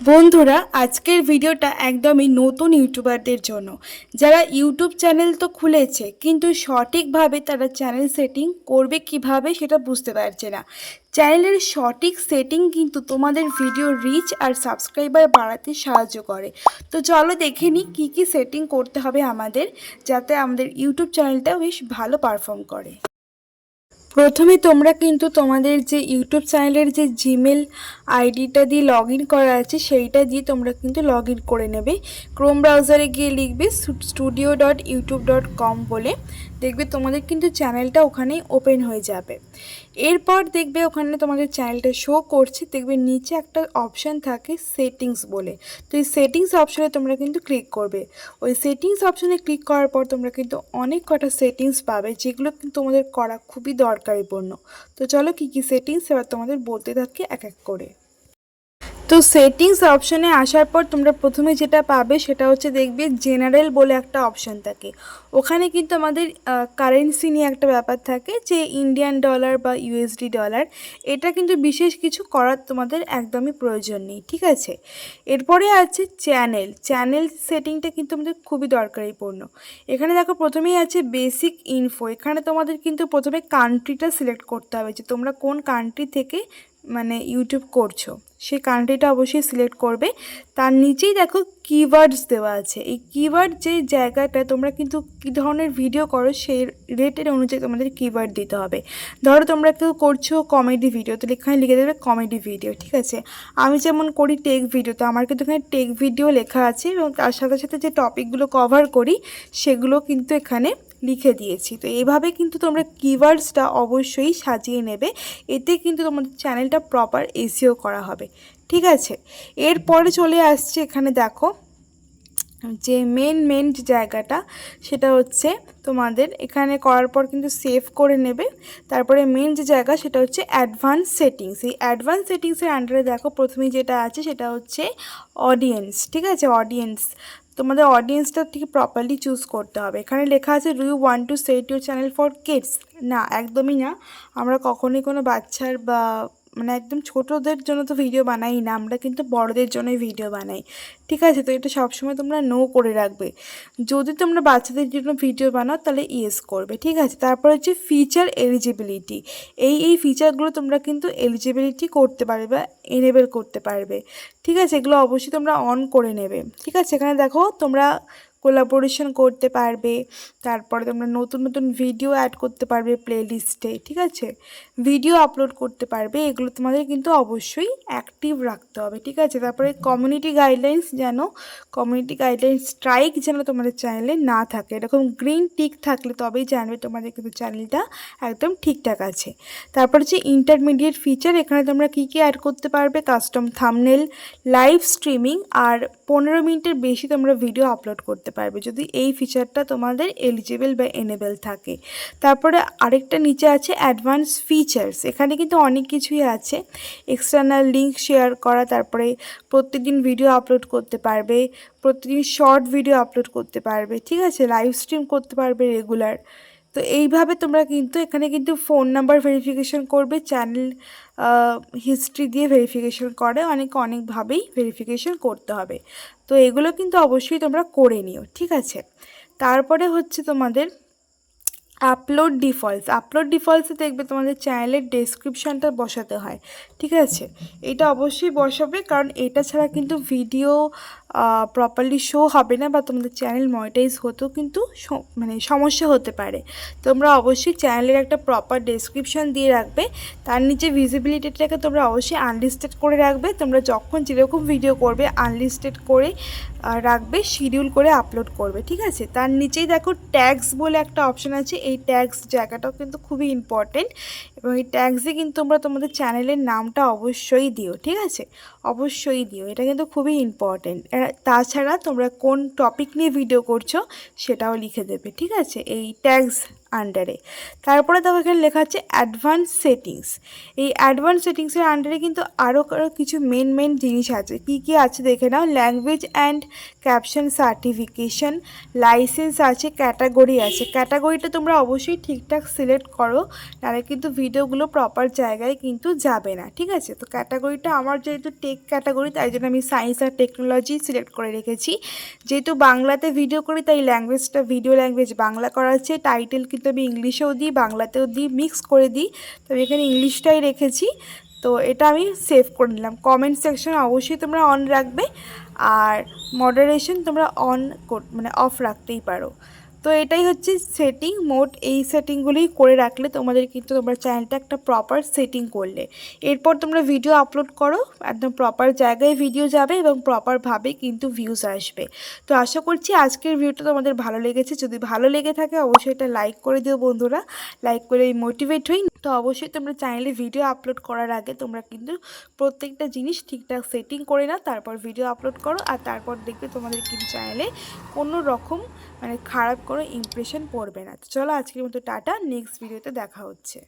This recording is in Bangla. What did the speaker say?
বন্ধুরা, আজকের ভিডিওটা একদমই নতুন ইউটিউবারদের জন্য। যারা ইউটিউব চ্যানেল তো খুলেছে, কিন্তু সঠিকভাবে তারা চ্যানেল সেটিং করবে কীভাবে সেটা বুঝতে পারছে না। চ্যানেলের সঠিক সেটিং কিন্তু তোমাদের ভিডিও রিচ আর সাবস্ক্রাইবার বাড়াতে সাহায্য করে। তো চলো দেখে নিই কী কী সেটিং করতে হবে আমাদের, যাতে আমাদের ইউটিউব চ্যানেলটা বেশ ভালো পারফর্ম করে। প্রথমে তোমরা কিন্তু তোমাদের যে ইউটিউব চ্যানেলের যে জিমেল আইডিটা দিয়ে লগ করা আছে, সেইটা দিয়ে তোমরা কিন্তু লগ করে নেবে। ক্রোম ব্রাউজারে গিয়ে লিখবে studio dot YouTube dot com বলে। দেখবে তোমাদের কিন্তু চ্যানেলটা ওখানেই ওপেন হয়ে যাবে। এরপর দেখবে ওখানে তোমাদের চ্যানেলটা শো করছে, দেখবে নিচে একটা অপশান থাকে সেটিংস বলে। তো এই সেটিংস অপশানে তোমরা কিন্তু ক্লিক করবে। ওই সেটিংস অপশানে ক্লিক করার পর তোমরা কিন্তু অনেক কটা সেটিংস পাবে, যেগুলো কিন্তু তোমাদের করা খুবই দরকারিপূর্ণ। তো চলো কী কী সেটিংস এবার তোমাদের বলতে থাকে এক এক করে। তো সেটিংস অপশানে আসার পর তোমরা প্রথমে যেটা পাবে সেটা হচ্ছে দেখবে জেনারেল বলে একটা অপশান থাকে। ওখানে কিন্তু আমাদের কারেন্সি নিয়ে একটা ব্যাপার থাকে যে ইন্ডিয়ান ডলার বা ইউএসডি ডলার এটা কিন্তু বিশেষ কিছু করার তোমাদের একদমই প্রয়োজন নেই, ঠিক আছে? এরপরে আছে চ্যানেল চ্যানেল সেটিংটা কিন্তু আমাদের খুবই দরকারিপূর্ণ। এখানে দেখো প্রথমেই আছে বেসিক ইনফো এখানে তোমাদের কিন্তু প্রথমে কান্ট্রিটা সিলেক্ট করতে হবে যে তোমরা কোন কান্ট্রি থেকে মানে ইউটিউব করছ, সেই কান্ট্রিটা অবশ্যই সিলেক্ট করবে। তার নিচেই দেখো কিওয়ার্ডস দেওয়া আছে। এই কিওয়ার্ড যে জায়গাটা তোমরা কিন্তু কী ধরনের ভিডিও করো, সেই রেটের অনুযায়ী তোমাদের কিওয়ার্ড দিতে হবে। ধরো তোমরা কেউ করছ কমেডি ভিডিও তো এখানে লিখে দেবে কমেডি ভিডিও ঠিক আছে? আমি যেমন করি টেক ভিডিও তো আমার কিন্তু এখানে টেক ভিডিও লেখা আছে এবং তার সাথে সাথে যে টপিকগুলো কভার করি, সেগুলো কিন্তু এখানে লিখে দিয়েছি। তো এইভাবে কিন্তু তোমরা কিওয়ার্ডসটা অবশ্যই সাজিয়ে নেবে। এতে কিন্তু তোমাদের চ্যানেলটা প্রপার এসিও করা হবে। ঠিক আছে? এরপরে চলে আসছে এখানে দেখো যে মেন মেন যে জায়গাটা, সেটা হচ্ছে তোমাদের। এখানে করার পর কিন্তু সেভ করে নেবে। তারপরে মেন যে জায়গা, সেটা হচ্ছে অ্যাডভান্স সেটিংস এই অ্যাডভান্স সেটিংসের আন্ডারে দেখো প্রথমে যেটা আছে, সেটা হচ্ছে অডিয়েন্স ঠিক আছে? অডিয়েন্স তোমাদের অডিয়েন্সটা থেকে প্রপারলি চুজ করতে হবে। এখানে লেখা আছে you want to set your channel for kids না, একদমই না। আমরা কখনোই কোনো বাচ্চার বা মানে একদম ছোটোদের জন্য তো ভিডিও বানাই না, আমরা কিন্তু বড়দের জন্যই ভিডিও বানাই। ঠিক আছে? তো এটা সবসময় তোমরা নো করে রাখবে। যদি তোমরা বাচ্চাদের জন্য ভিডিও বানাও, তাহলে ইয়েস করবে। ঠিক আছে? তারপর হচ্ছে ফিচার এলিজিবিলিটি এই এই ফিচারগুলো তোমরা কিন্তু এলিজিবিলিটি করতে পারবে বা এনেবেল করতে পারবে। ঠিক আছে? এগুলো অবশ্যই তোমরা অন করে নেবে। ঠিক আছে? এখানে দেখো, তোমরা কোলাবোরেশন করতে পারবে, তারপরে তোমরা নতুন নতুন ভিডিও অ্যাড করতে পারবে প্লেলিস্টে ঠিক আছে? ভিডিও আপলোড করতে পারবে, এগুলো তোমাদের কিন্তু অবশ্যই অ্যাক্টিভ রাখতে হবে, ঠিক আছে? তারপরে কমিউনিটি গাইডলাইন্স যেন কমিউনিটি গাইডলাইন্স স্ট্রাইক যেন তোমাদের চ্যানেলে না থাকে, এরকম গ্রিন টিক থাকলে তবেই জানবে তোমাদের কিন্তু চ্যানেলটা একদম ঠিকঠাক আছে। তারপর যে ইন্টারমিডিয়েট ফিচার এখানে তোমরা কী কী অ্যাড করতে পারবে? কাস্টম থামনেল লাইভ স্ট্রিমিং আর পনেরো মিনিটের বেশি তোমরা ভিডিও আপলোড করতে পারবে। যদি এই ফিচারটা তোমাদের এলিজিবল বা এনেবেল থাকে। তারপরে আরেকটা নিচে আছে অ্যাডভান্স ফিচার্স এখানে কিন্তু অনেক কিছুই আছে। এক্সটার্নাল লিঙ্ক শেয়ার করা, তারপরে প্রত্যেকদিন ভিডিও আপলোড করতে পারবে প্রতিদিন শর্ট ভিডিও আপলোড করতে পারবে, ঠিক আছে? লাইভ স্ট্রিম করতে পারবে রেগুলার তো এইভাবে তোমরা কিন্তু এখানে কিন্তু ফোন নাম্বার ভেরিফিকেশন করবে চ্যানেল হিস্ট্রি দিয়ে ভেরিফিকেশন করে। অনেকে, অনেকভাবেই ভেরিফিকেশন করতে হবে। তো এগুলো কিন্তু অবশ্যই তোমরা করে নিও, ঠিক আছে? তারপরে হচ্ছে তোমাদের আপলোড ডিফল্টস আপলোড ডিফল্টসে দেখবে তোমাদের চ্যানেলের ডেসক্রিপশানটা বসাতে হয়, ঠিক আছে? এটা অবশ্যই বসাবে, কারণ এটা ছাড়া কিন্তু ভিডিও প্রপারলি শো হবে না বা তোমাদের চ্যানেল মনিটাইজ হতেও কিন্তু মানে সমস্যা হতে পারে। তোমরা অবশ্যই চ্যানেলের একটা প্রপার ডেসক্রিপশন দিয়ে রাখবে। তার নিচে ভিজিবিলিটিটাকে তোমরা অবশ্যই আনলিস্টেড করে রাখবে। তোমরা যখন যেরকম ভিডিও করবে আনলিস্টেড করে রাখবে শিডিউল করে আপলোড করবে, ঠিক আছে? তার নিচেই দেখো ট্যাক্স বলে একটা অপশান আছে। এই ট্যাক্স জায়গাটাও কিন্তু খুবই ইম্পর্টেন্ট এবং এই ট্যাক্সে কিন্তু তোমরা তোমাদের চ্যানেলের নামটা অবশ্যই দিও, ঠিক আছে? অবশ্যই দিও। এটা কিন্তু খুবই ইম্পর্টেন্ট তাছাড়া তোমরা কোন টপিক নিয়ে ভিডিও করছ সেটাও লিখে দেবে ঠিক আছে? এই ট্যাক্স আন্ডারে তারপরে দেখো এখানে লেখা আছে অ্যাডভান্স সেটিংস এই অ্যাডভান্স সেটিংসের আন্ডারে কিন্তু আরও আরও কিছু মেন মেন জিনিস আছে। কী কী আছে দেখে নাও? Language and caption certification license আছে ক্যাটাগরি আছে। ক্যাটাগরিটা তোমরা অবশ্যই ঠিকঠাক সিলেক্ট করো, নাহলে কিন্তু ভিডিওগুলো প্রপার জায়গায় কিন্তু যাবে না। ঠিক আছে? তো ক্যাটাগরিটা আমার যেহেতু টেক ক্যাটাগরি তাই জন্য আমি সায়েন্স আর টেকনোলজি সিলেক্ট করে রেখেছি। যেহেতু বাংলাতে ভিডিও করি, তাই ল্যাঙ্গুয়েজটা ভিডিও ল্যাঙ্গুয়েজ বাংলা করা আছে। টাইটেল কিন্তু আমি ইংলিশেও দিই, বাংলাতেও দিই মিক্স করে দিই। তো আমি এখানে ইংলিশটাই রেখেছি। তো এটা আমি সেভ করে নিলাম। কমেন্ট সেকশন অবশ্যই তোমরা অন রাখবে। আর মডারেশন তোমরা অন মানে অফ রাখতেই পারো। তো এটাই হচ্ছে সেটিং মোট এই সেটিংগুলি করে রাখলে তোমাদের কিন্তু তোমরা চ্যানেলটা একটা প্রপার সেটিং করলে। এরপর তোমরা ভিডিও আপলোড করো, একদম প্রপার জায়গায় ভিডিও যাবে এবং প্রপারভাবে কিন্তু ভিউজ আসবে। তো আশা করছি আজকের ভিডিওটা তোমাদের ভালো লেগেছে। যদি ভালো লেগে থাকে, অবশ্যই এটা লাইক করে দিও বন্ধুরা। লাইক করে মোটিভেট হই। তো অবশ্যই তোমরা চাইলে ভিডিও আপলোড করার আগে তোমরা কিন্তু প্রত্যেকটা জিনিস ঠিকঠাক সেটিং করে না তারপর ভিডিও আপলোড করো আর তারপর দেখবে তোমাদের কিন্তু চাইলে কোনো রকম মানে খারাপ কোনো ইমপ্রেশন পড়বে না। চলো আজকের মতো টাটা নেক্সট ভিডিওতে দেখা হচ্ছে।